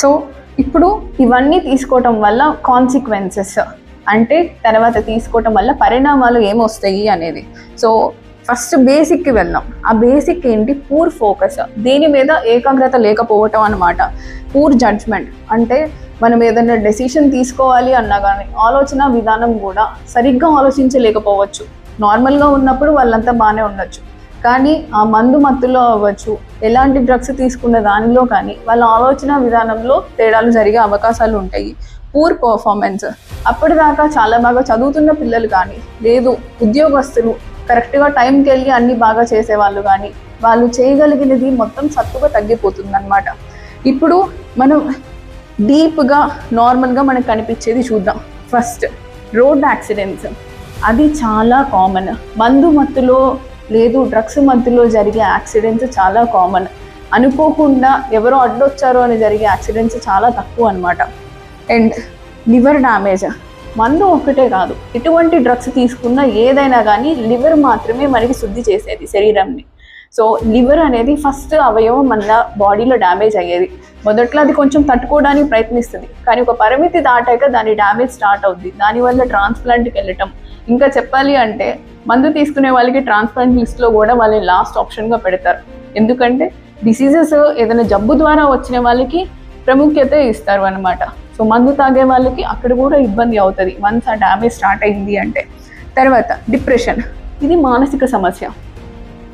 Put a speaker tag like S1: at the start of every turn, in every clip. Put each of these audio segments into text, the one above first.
S1: So ఇప్పుడు ఇవన్నీ తీసుకోవటం వల్ల కాన్సిక్వెన్సెస్ అంటే తర్వాత తీసుకోవటం వల్ల పరిణామాలు ఏమొస్తాయి అనేది. సో ఫస్ట్ బేసిక్కి వెళ్దాం. ఆ బేసిక్ ఏంటి? పూర్ ఫోకస్ దేని మీద ఏకాగ్రత లేకపోవటం అనమాట పూర్ జడ్జ్మెంట్ అంటే మనం ఏదైనా డెసిషన్ తీసుకోవాలి అన్నా కానీ ఆలోచన విధానం కూడా సరిగ్గా ఆలోచించలేకపోవచ్చు. నార్మల్గా ఉన్నప్పుడు వాళ్ళంతా బాగానే ఉండొచ్చు. కానీ ఆ మందు మత్తులో అవ్వచ్చు. ఎలాంటి డ్రగ్స్ తీసుకున్న దానిలో కానీ వాళ్ళ ఆలోచన విధానంలో తేడాలు జరిగే అవకాశాలు ఉంటాయి. పూర్ పర్ఫార్మెన్స్ అప్పటిదాకా చాలా బాగా చదువుతున్న పిల్లలు కానీ లేదు ఉద్యోగస్తులు కరెక్ట్గా టైంకి వెళ్ళి అన్ని బాగా చేసేవాళ్ళు కానీ వాళ్ళు చేయగలిగినది మొత్తం సత్తుగా తగ్గిపోతుందన్నమాట. ఇప్పుడు మనం డీప్గా నార్మల్గా మనకు కనిపించేది చూద్దాం. ఫస్ట్ రోడ్ యాక్సిడెంట్స్ అది చాలా కామన్ మందు మత్తులో లేదు డ్రగ్స్ మధ్యలో జరిగే యాక్సిడెంట్స్ చాలా కామన్ అనుకోకుండా ఎవరో అడ్డొచ్చారో అని జరిగే యాక్సిడెంట్స్ చాలా తక్కువ అనమాట అండ్ లివర్ డ్యామేజ్ మందు ఒక్కటే కాదు. ఎటువంటి డ్రగ్స్ తీసుకున్నా ఏదైనా కానీ లివర్ మాత్రమే మనకి శుద్ధి చేసేది శరీరంని. సో లివర్ అనేది ఫస్ట్ అవయవం మన బాడీలో డ్యామేజ్ అయ్యేది. మొదట్లో అది కొంచెం తట్టుకోవడానికి ప్రయత్నిస్తుంది. కానీ ఒక పరిమితి దాటాక దాని డ్యామేజ్ స్టార్ట్ అవుద్ది. దానివల్ల ట్రాన్స్ప్లాంట్కి వెళ్ళటం. ఇంకా చెప్పాలి అంటే మందు తీసుకునే వాళ్ళకి ట్రాన్స్ప్లాంట్ లిస్ట్లో కూడా వాళ్ళని లాస్ట్ ఆప్షన్గా పెడతారు. ఎందుకంటే డిసీజెస్ ఏదైనా జబ్బు ద్వారా వచ్చిన వాళ్ళకి ప్రాముఖ్యత ఇస్తారు అనమాట సో మందు తాగే వాళ్ళకి అక్కడ కూడా ఇబ్బంది అవుతుంది. వన్స్ ఆ డ్యామేజ్ స్టార్ట్ అయింది అంటే. తర్వాత డిప్రెషన్. ఇది మానసిక సమస్య.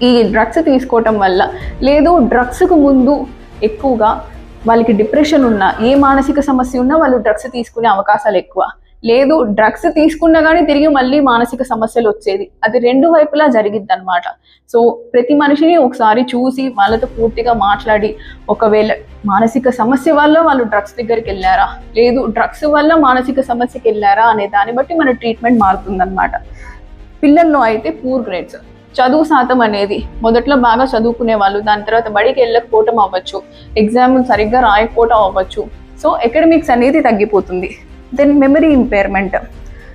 S1: ఈ డ్రగ్స్ తీసుకోవటం వల్ల లేదు డ్రగ్స్కు ముందు ఎక్కువగా వాళ్ళకి డిప్రెషన్ ఉన్నా ఏ మానసిక సమస్య ఉన్నా వాళ్ళు డ్రగ్స్ తీసుకునే అవకాశాలు ఎక్కువ. లేదు డ్రగ్స్ తీసుకున్నా కానీ తిరిగి మళ్ళీ మానసిక సమస్యలు వచ్చేది. అది రెండు వైపులా జరిగిద్ది అనమాట సో ప్రతి మనిషిని ఒకసారి చూసి వాళ్ళతో పూర్తిగా మాట్లాడి ఒకవేళ మానసిక సమస్య వల్ల వాళ్ళు డ్రగ్స్ దగ్గరికి వెళ్ళారా లేదు డ్రగ్స్ వల్ల మానసిక సమస్యకి వెళ్ళారా అనే దాన్ని బట్టి మన ట్రీట్మెంట్ మారుతుందన్నమాట. పిల్లల్లో అయితే పూర్ గ్రేడ్స్ చదువు శాతం అనేది మొదట్లో బాగా చదువుకునే వాళ్ళు దాని తర్వాత బడికి వెళ్ళకపోవటం అవ్వచ్చు ఎగ్జామ్ సరిగ్గా రాయకపోవటం అవ్వచ్చు. సో ఎకడమిక్స్ అనేది తగ్గిపోతుంది. Then memory impairment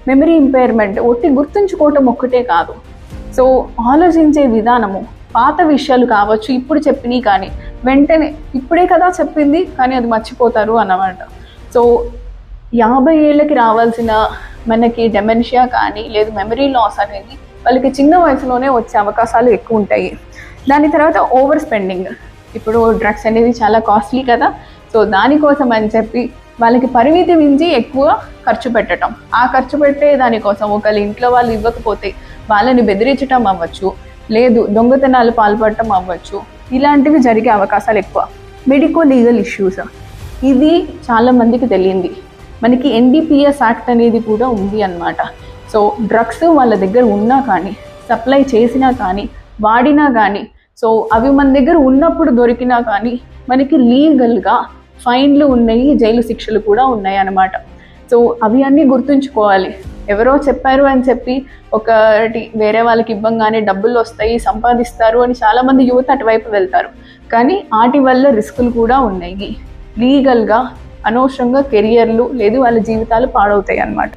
S1: memory impairment ఒట్టి గుర్తుంచుకోవటం ఒక్కటే కాదు. సో ఆలోచించే విధానము పాత విషయాలు కావచ్చు ఇప్పుడు చెప్పినవి కానీ వెంటనే ఇప్పుడే కదా చెప్పింది కానీ అది మర్చిపోతారు అన్నమాట. సో యాభై ఏళ్ళకి రావాల్సిన మనకి డెమెన్షియా కానీ లేదు మెమరీ లాస్ అనేది వాళ్ళకి చిన్న వయసులోనే వచ్చే అవకాశాలు ఎక్కువ ఉంటాయి. దాని తర్వాత ఓవర్ స్పెండింగ్ ఇప్పుడు డ్రగ్స్ అనేది చాలా కాస్ట్లీ కదా. సో దానికోసం అని చెప్పి వాళ్ళకి పరిమితి మించి ఎక్కువ ఖర్చు పెట్టడం ఆ ఖర్చు పెట్టే దానికోసం ఒకళ్ళు ఇంట్లో వాళ్ళు ఇవ్వకపోతే వాళ్ళని బెదిరించడం అవ్వచ్చు. లేదు దొంగతనాలు పాల్పడటం అవ్వచ్చు. ఇలాంటివి జరిగే అవకాశాలు ఎక్కువ. మెడికో లీగల్ ఇష్యూస్ ఇది చాలామందికి తెలియంది. మనకి ఎన్డీపీఎస్ యాక్ట్ అనేది కూడా ఉంది అన్నమాట. సో డ్రగ్స్ వాళ్ళ దగ్గర ఉన్నా కానీ సప్లై చేసినా కానీ వాడినా కానీ సో అవి మన దగ్గర ఉన్నప్పుడు దొరికినా కానీ మనకి లీగల్గా ఫైన్లు ఉన్నాయి జైలు శిక్షలు కూడా ఉన్నాయి అన్నమాట సో అవి అన్నీ గుర్తుంచుకోవాలి. ఎవరో చెప్పారు అని చెప్పి ఒకటి వేరే వాళ్ళకి ఇవ్వంగానే డబ్బులు వస్తాయి సంపాదిస్తారు అని చాలామంది యువత అటువైపు వెళ్తారు. కానీ వాటి వల్ల రిస్కులు కూడా ఉన్నాయి. లీగల్గా అనవసరంగా కెరియర్లు లేదు వాళ్ళ జీవితాలు పాడవుతాయి అన్నమాట